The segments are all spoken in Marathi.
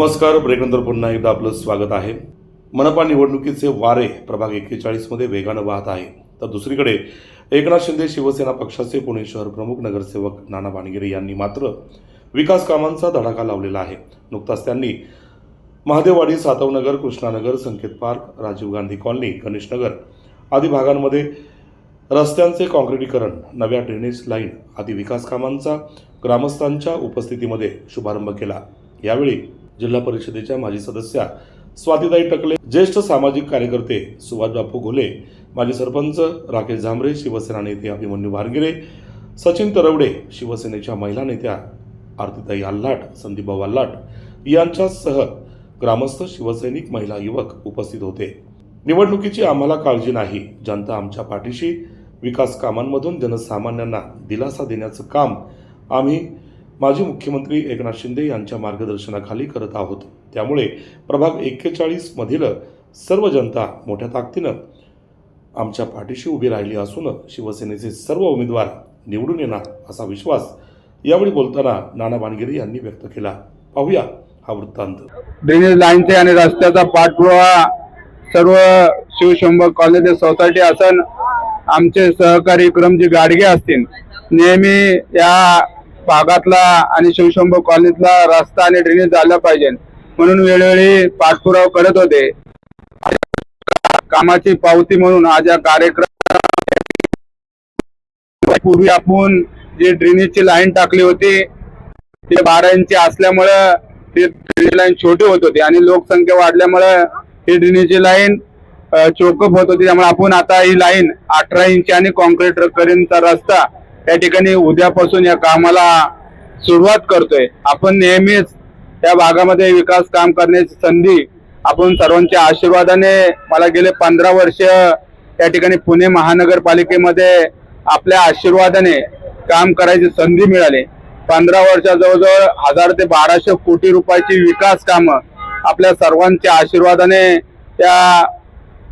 नमस्कार. ब्रेकनंतर पुन्हा एकदा आपलं स्वागत आहे. मनपा निवडणुकीचे वारे प्रभाग एक्केचाळीसमध्ये वेगानं वाहत आहे. तर दुसरीकडे एकनाथ शिंदे शिवसेना पक्षाचे पुणे शहर प्रमुख नगरसेवक नाना भानगिरे यांनी मात्र विकास कामांचा धडाका लावलेला आहे. नुकताच त्यांनी महादेववाडी सातवनगर कृष्णानगर संकेत पार्क राजीव गांधी कॉलनी गणेशनगर आदी भागांमध्ये रस्त्यांचे काँक्रिटीकरण नव्या ड्रेनेज लाईन आदी विकास कामांचा ग्रामस्थांच्या उपस्थितीमध्ये शुभारंभ केला. यावेळी जिल्हा परिषदेच्या माजी सदस्या स्वातीताई टकले ज्येष्ठ सामाजिक कार्यकर्ते सुभाष बापू घोले माजी सरपंच राकेश झांबरे शिवसेना नेते अभिमन्यू भारगिरे सचिन तरवडे शिवसेनेच्या महिला नेत्या आरतीताई आल्हाट संदीपभाऊ आल्हाट यांच्यासह ग्रामस्थ शिवसैनिक महिला युवक उपस्थित होते. निवडणुकीची आम्हाला काळजी नाही जनता आमच्या पाठीशी विकास कामांमधून जनसामान्यांना दिलासा देण्याचं काम आम्ही माजी मुख्यमंत्री एकनाथ शिंदे यांच्या मार्गदर्शनाखाली करत आहोत. त्यामुळे प्रभाग एक्केचाळीसमधील सर्व जनता मोठ्या ताकदीनं आमच्या पाठीशी उभी राहिली असून शिवसेनेचे सर्व उमेदवार निवडून येणार असा विश्वास यावेळी बोलताना नाना बाणगिरे यांनी व्यक्त केला. पाहूया हा वृत्तांत. ड्रेनेज लाईनचे आणि रस्त्याचा पाठपुरावा सर्व शिवशंभर कॉलेज सोसायटी असन आमचे सहकारी विक्रमजी गाडगे असतील नेहमी या भागातला आणि शिवशंभर कॉलनीतला रस्ता आणि ड्रेनेज झाला पाहिजे. म्हणून वेळोवेळी पाठपुरावा करत होते. कामाची पावती म्हणून आज या कार्यक्रम पूर्वी आपण जी ड्रेनेजची लाईन टाकली होती ते बारा इंची असल्यामुळं ते ड्रेनेज लाईन छोटी होत होती आणि लोकसंख्या वाढल्यामुळं ही ड्रेनेजची लाईन चोकअप होत होती. त्यामुळे आपण आता ही लाईन अठरा इंची आणि कॉन्क्रीट करीनचा रस्ता त्या ठिकाणी उद्यापासून या कामाला सुरुवात करतोय. आपण नेहमीच त्या भागामध्ये विकास काम करण्याची संधी आपण सर्वांच्या आशीर्वादाने मला गेले पंधरा वर्ष या ठिकाणी पुणे महानगरपालिकेमध्ये आपल्या आशीर्वादाने काम करायची संधी मिळाली. पंधरा वर्षा जवळजवळ हजार ते बाराशे कोटी रुपयाची विकास कामं आपल्या सर्वांच्या आशीर्वादाने त्या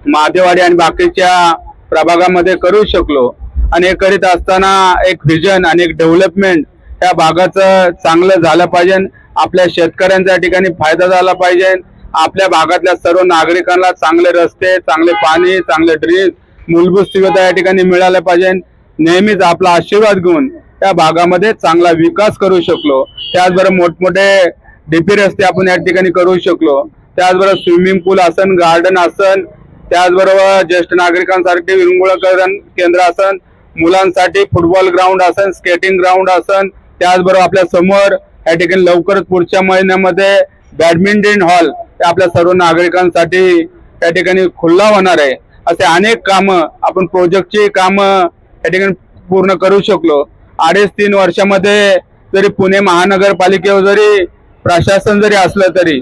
महादेवाडी आणि बाकीच्या प्रभागामध्ये करू शकलो. आणि हे करीत असताना एक व्हिजन आणि एक डेव्हलपमेंट या भागाचं चांगलं झालं पाहिजे. आपल्या शेतकऱ्यांच्या ठिकाणी फायदा झाला पाहिजे. आपल्या भागातल्या सर्व नागरिकांना चांगले रस्ते चांगले पाणी चांगले ड्रेस मूलभूत सुविधा या ठिकाणी मिळाल्या पाहिजे. नेहमीच आपला आशीर्वाद घेऊन त्या भागामध्ये चांगला विकास करू शकलो. त्याचबरोबर मोठमोठे डीपी रस्ते आपण या ठिकाणी करू शकलो. त्याचबरोबर स्विमिंग पूल असन गार्डन असन त्याचबरोबर ज्येष्ठ नागरिकांसारखे विरंगुळकरण केंद्र असन मुलांसाठी फुटबॉल ग्राउंड असन स्केटिंग ग्राउंड असन त्याचबरोबर आपल्यासमोर या ठिकाणी लवकरच पुढच्या महिन्यामध्ये बॅडमिंटन हॉल आपल्या सर्व नागरिकांसाठी त्या ठिकाणी खुल्ला होणार आहे. असे अनेक कामं आपण प्रोजेक्टची कामं या ठिकाणी पूर्ण करू शकलो. अडीच तीन वर्षामध्ये जरी पुणे महानगरपालिकेवर जरी प्रशासन जरी असलं तरी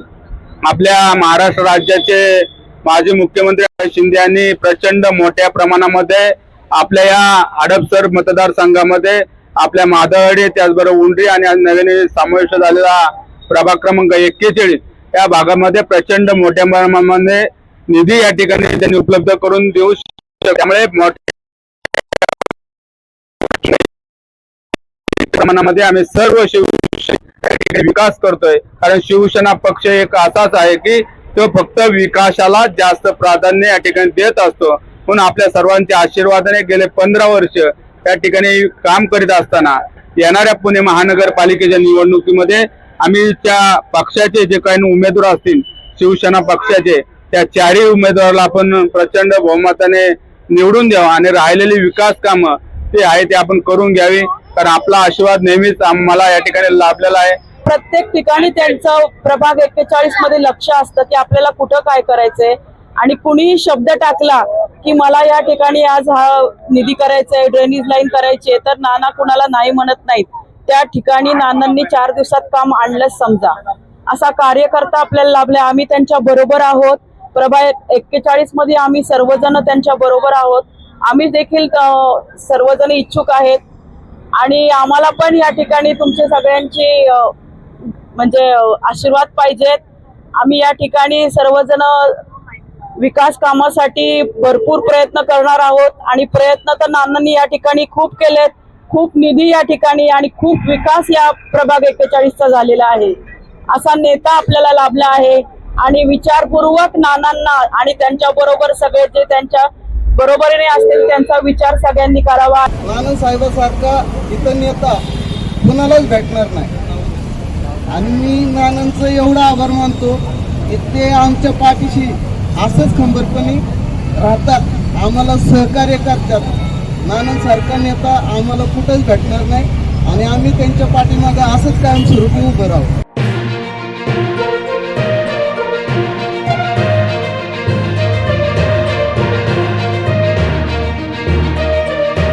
आपल्या महाराष्ट्र राज्याचे माजी मुख्यमंत्री शिंदे यांनी प्रचंड मोठ्या प्रमाणामध्ये आपल्या या आडपसर मतदारसंघामध्ये आपल्या मादळडी त्याचबरोबर उंडरी आणि आज नवीन समाविष्ट झालेला प्रभाग क्रमांक एक्केचाळीस या भागामध्ये प्रचंड मोठ्या प्रमाणामध्ये निधी या ठिकाणी त्यांनी उपलब्ध करून देऊ शकतो. त्यामुळे मोठ्या प्रमाणामध्ये आम्ही सर्व शिवसेना विकास करतोय. कारण शिवसेना पक्ष एक असाच आहे की तो फक्त विकासाला जास्त प्राधान्य या ठिकाणी देत असतो. म्हणून आपल्या सर्वांच्या आशीर्वादाने गेले पंधरा वर्ष त्या ठिकाणी काम करीत असताना येणाऱ्या पुणे महानगरपालिकेच्या निवडणुकीमध्ये आम्ही त्या पक्षाचे जे काही उमेदवार असतील शिवसेना पक्षाचे त्या चारही उमेदवाराला आपण प्रचंड बहुमताने निवडून द्यावं आणि राहिलेली विकास कामं ते आहे ते आपण करून घ्यावी. कारण आपला आशीर्वाद नेहमीच आम्हाला या ठिकाणी लाभलेला आहे. प्रत्येक ठिकाणी त्यांचं प्रभाग एक्केचाळीसमध्ये लक्ष असतं की आपल्याला कुठं काय करायचंय. आणि कुणीही शब्द टाकला की मला या ठिकाणी आज हा निधी करायचा आहे ड्रेनेज लाईन करायची आहे तर नाना कुणाला नाही म्हणत नाहीत. त्या ठिकाणी नानांनी चार दिवसात काम आणलंच समजा. असा कार्यकर्ता आपल्याला लाभला आम्ही त्यांच्या बरोबर आहोत. प्रभा एक्केचाळीसमध्ये आम्ही सर्वजण त्यांच्या बरोबर आहोत. आम्ही देखील सर्वजण इच्छुक आहेत. आणि आम्हाला पण या ठिकाणी तुमचे सगळ्यांची म्हणजे आशीर्वाद पाहिजेत. आम्ही या ठिकाणी सर्वजण विकास कामासाठी भरपूर प्रयत्न करणार आहोत आणि प्रयत्न तर नानांनी या ठिकाणी खूप केलेत. खूप निधी या ठिकाणी आणि खूप विकास या प्रभाग एक्केचाळीसचा झालेला आहे. असा नेता आपल्याला लाभला आहे आणि विचारपूर्वक नानांना आणि त्यांच्या बरोबर सगळे जे त्यांच्या बरोबरीने असतील त्यांचा विचार सगळ्यांनी करावा. नाना साहेबासारखा इथं नेता कुणालाच भेटणार नाही. आणि मी नानांचं एवढा आभार मानतो की ते आमच्या पाठीशी असंच खंबीरपणे राहतात. आम्हाला सहकार्य करतात. नानांसारखा नेता आम्हाला कुठंच भेटणार नाही. आणि आम्ही त्यांच्या पाठीमागे असंच कायमस्वरूपी उभं राहू.